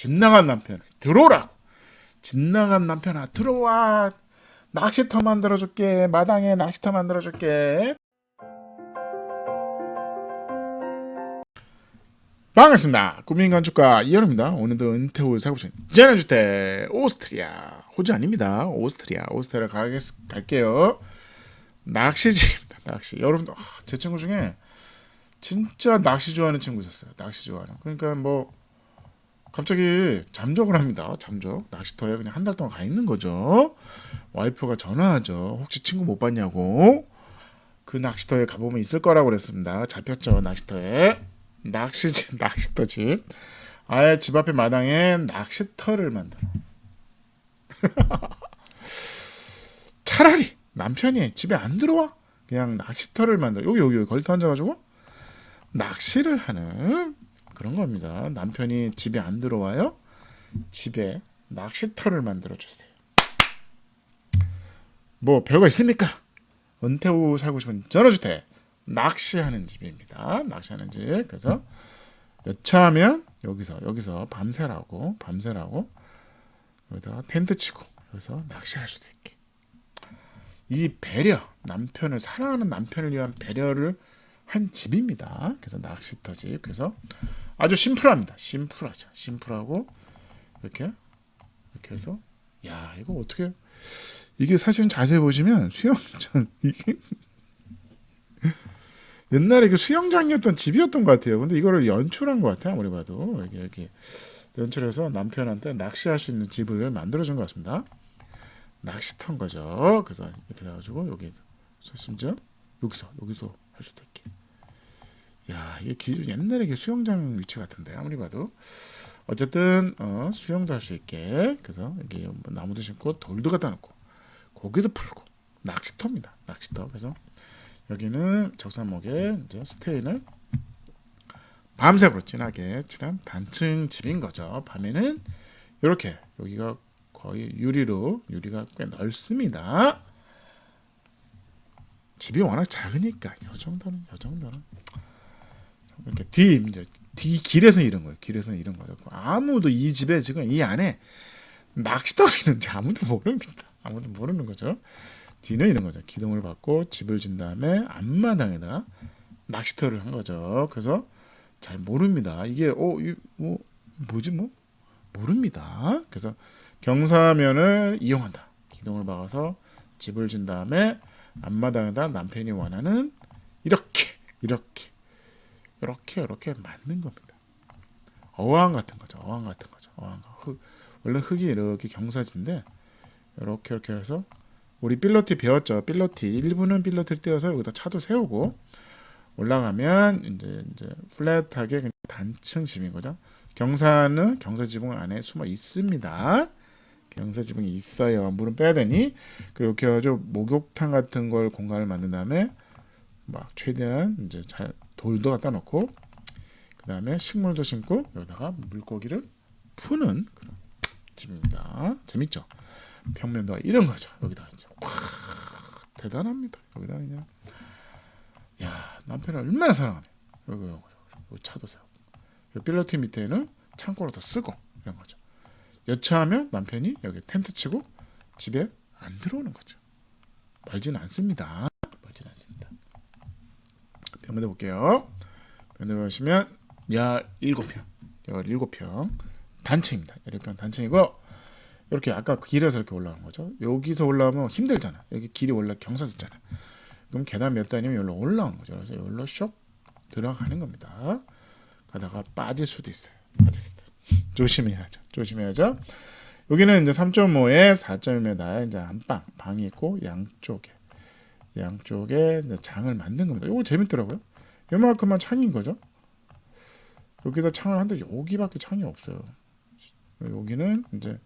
집 나간 남편 들어오라. 집 나간 남편아 들어와. 낚시터 만들어줄게. 마당에 낚시터 만들어줄게. 반갑습니다. 국민건축가 이현우입니다. 오늘도 은퇴 후 살고싶은 제너주택 오스트리아 호주 아닙니다. 오스트리아 오스트리아 가겠, 갈게요. 낚시집입니다. 낚시. 여러분들 아, 제 친구 중에 진짜 낚시 좋아하는 친구 있었어요. 낚시 좋아하는. 그러니까 뭐 갑자기 잠적을 합니다. 잠적. 낚시터에 그냥 한 달 동안 가 있는 거죠. 와이프가 전화하죠. 혹시 친구 못 봤냐고. 그 낚시터에 가보면 있을 거라고 그랬습니다. 잡혔죠 낚시터에. 낚시집, 낚시터 집. 아예 집 앞에 마당에 낚시터를 만들어. 차라리 남편이 집에 안 들어와. 그냥 낚시터를 만들어. 여기, 여기, 여기 걸터 앉아가지고 낚시를 하는 그런 겁니다. 남편이 집에 안 들어와요. 집에 낚시터를 만들어 주세요. 뭐 별거 있습니까? 은퇴 후 살고 싶은 전원주택 낚시하는 집입니다. 낚시하는 집. 그래서 여차하면 여기서 여기서 밤새라고 밤새라고 여기다가 텐트 치고 여기서 낚시할 수도 있게. 이 배려 남편을 사랑하는 남편을 위한 배려를 한 집입니다. 그래서 낚시터 집. 그래서 아주 심플합니다. 심플하죠. 심플하고 이렇게 이렇게 해서 야 이거 어떻게 이게 사실은 자세히 보시면 수영장 이게 옛날에 그 수영장이었던 집이었던 것 같아요. 근데 이거를 연출한 것 같아요. 아무리 봐도 이게 이렇게 연출해서 남편한테 낚시할 수 있는 집을 만들어준 것 같습니다. 낚시터인 거죠. 그래서 이렇게 해가지고 여기 심지어 여기서 여기서 할 수도 있게. 야 이게 기, 옛날에 그 수영장 위치 같은데 아무리 봐도 어쨌든 어, 수영도 할 수 있게 그래서 여기 뭐 나무도 심고 돌도 갖다 놓고 고기도 풀고 낚시터입니다. 낚시터 그래서 여기는 적산목에 이제 스테인을 밤색으로 진하게 칠한 단층 집인 거죠. 밤에는 이렇게 여기가 거의 유리로 유리가 꽤 넓습니다. 집이 워낙 작으니까 요 정도는 요 정도는 이렇게 뒤 이제 뒤 길에서 이런 거예요. 길에서 이런 거예요. 아무도 이 집에 지금 이 안에 낚시터가 있는지 아무도 모릅니다. 아무도 모르는 거죠. 뒤는 이런 거죠. 기둥을 받고 집을 진 다음에 앞마당에다 낚시터를 한 거죠. 그래서 잘 모릅니다. 이게 어뭐 뭐지 뭐 모릅니다. 그래서 경사면을 이용한다. 기둥을 박아서 집을 진 다음에 앞마당에다 남편이 원하는 이렇게 이렇게 이렇게 이렇게 만든 겁니다. 어항 같은 거죠. 어항 같은 거죠. 어항 흙 원래 흙이 이렇게 경사진데 이렇게 이렇게 해서 우리 필로티 배웠죠. 필로티 일부는 필로티를 떼어서 여기다 차도 세우고 올라가면 이제 이제 플랫하게 단층 집인 거죠. 경사는 경사 지붕 안에 숨어 있습니다. 경사 지붕이 있어요. 물은 빼야 되니 그렇게 해가지고 목욕탕 같은 걸 공간을 만든 다음에 막 최대한 이제 잘 돌도 갖다 놓고 그 다음에 식물도 심고 여기다가 물고기를 푸는 그런 집입니다. 재밌죠? 평면도가 이런 거죠. 여기다 이제 와, 대단합니다. 여기다 그냥 야 남편을 얼마나 사랑하네. 여기 여기, 여기 차도 세우고 여기 필로티 밑에는 창고로 더 쓰고 이런 거죠. 여차하면 남편이 여기 텐트 치고 집에 안 들어오는 거죠. 말지는 않습니다. 말지는 않습니다. 평면도 볼게요. 평면도 보시면 야 일곱 평, 열 일곱 평 단층입니다. 일곱 평 단층이고 이렇게 아까 길에서 이렇게 올라오는 거죠. 여기서 올라오면 힘들잖아. 여기 길이 원래 경사졌잖아. 그럼 계단 몇 단이면 여기로 올라온 거죠. 그래서 여기로 쇽 들어가는 겁니다. 가다가 빠질 수도 있어요. 빠질 수도. 조심해야죠. 조심해야죠. 여기는 이제 3.5에 4.1m 이제 안방 방이 있고 양쪽에 양쪽에 장을 만든 겁니다. 이거 재밌더라고요. 요만큼만 창인 거죠. 여기다 창을 한데 여기밖에 창이 없어요. 여기는 이제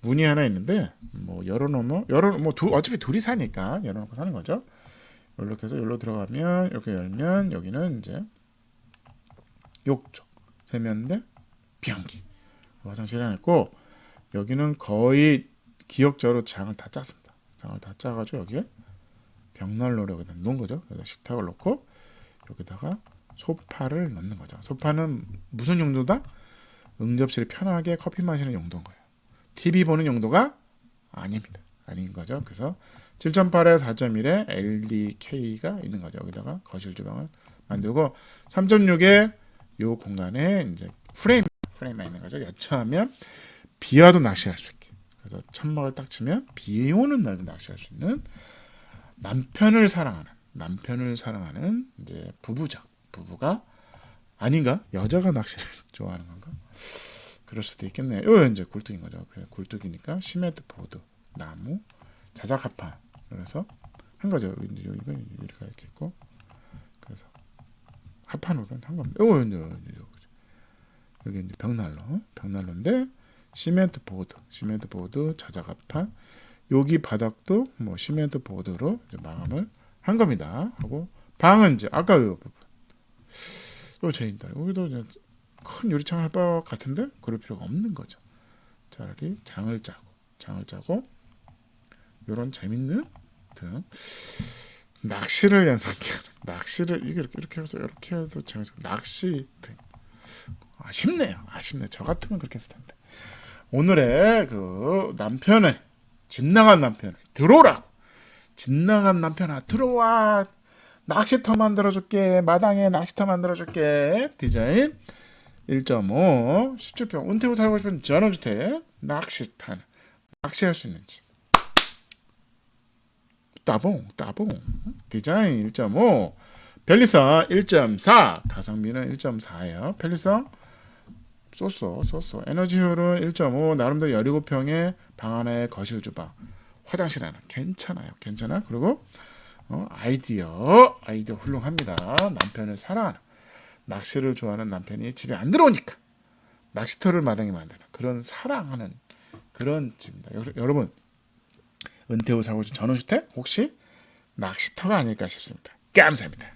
문이 하나 있는데 뭐 열어놓으면 열어 뭐 두, 어차피 둘이 사니까 열어놓고 사는 거죠. 이렇게 해서 여기로 들어가면 이렇게 열면 여기는 이제 욕조 세면대 비행기 화장실 하나 있고 여기는 거의 기역자로 장을 다 짰습니다. 장을 다 짜가지고 여기에 벽난로를 여기다 놓은 거죠. 여기다 식탁을 놓고 여기다가 소파를 넣는 거죠. 소파는 무슨 용도다? 응접실에 편하게 커피 마시는 용도인 거예요. TV 보는 용도가 아닙니다. 아닌 거죠. 그래서 7.8에 4.1에 LDK가 있는 거죠. 여기다가 거실 주방을 만들고 3.6에 요 공간에 이제 프레임 프레임만 있는 거죠. 여차하면 비와도 낚시할 수 있게. 그래서 천막을 딱 치면 비 오는 날도 낚시할 수 있는 남편을 사랑하는 남편을 사랑하는 이제 부부죠. 부부가 아닌가? 여자가 낚시를 좋아하는 건가? 그럴 수도 있겠네요. 요 이제 굴뚝인 거죠. 그래, 굴뚝이니까 시멘트 보드, 나무, 자작 합판. 그래서 한 거죠. 이제 이렇게 이렇게 있고 그래서 합판으로 한 겁니다. 요 이제. 여기 이제 벽난로, 벽난로인데 시멘트 보드, 시멘트 보드, 자작 합판. 여기 바닥도 뭐 시멘트 보드로 마감을 한 겁니다. 하고 방은 이제 아까 요 부분. 요 제인다. 여기도 큰 유리창 할것 같은데 그럴 필요가 없는 거죠. 차라리 장을 짜고 장을 짜고 요런 재밌는 등 낚시를 연상케 하는 낚시를 이게 이렇게 이렇게 해서 이렇게 해도 재밌어 낚시 등 아쉽네요 아쉽네 저 같으면 그렇게 했을 텐데 오늘의 그 남편의 집 나간 남편 들어오라고. 집 나간 남편아 들어와. 낚시터 만들어줄게. 마당에 낚시터 만들어줄게. 디자인 1.5 17평. 은퇴후 살고 싶은 전원주택 낚시탄. 낚시할 수 있는 집 따봉 따봉. 디자인 1.5 편리성 1.4 가성비는 1.4예요. 편리성 쏘쏘 쏘쏘 에너지 효율은 1.5 나름대로 17평에 방 안에 거실 주방. 화장실 하나. 괜찮아요 괜찮아? 그리고 어, 아이디어 아이디어 훌륭합니다. 남편을 사랑하는 낚시를 좋아하는 남편이 집에 안 들어오니까 낚시터를 마당에 만드는 그런 사랑하는 그런 집입니다. 여- 여러분 은퇴 후 살고 있는 전원주택 혹시 낚시터가 아닐까 싶습니다. 감사합니다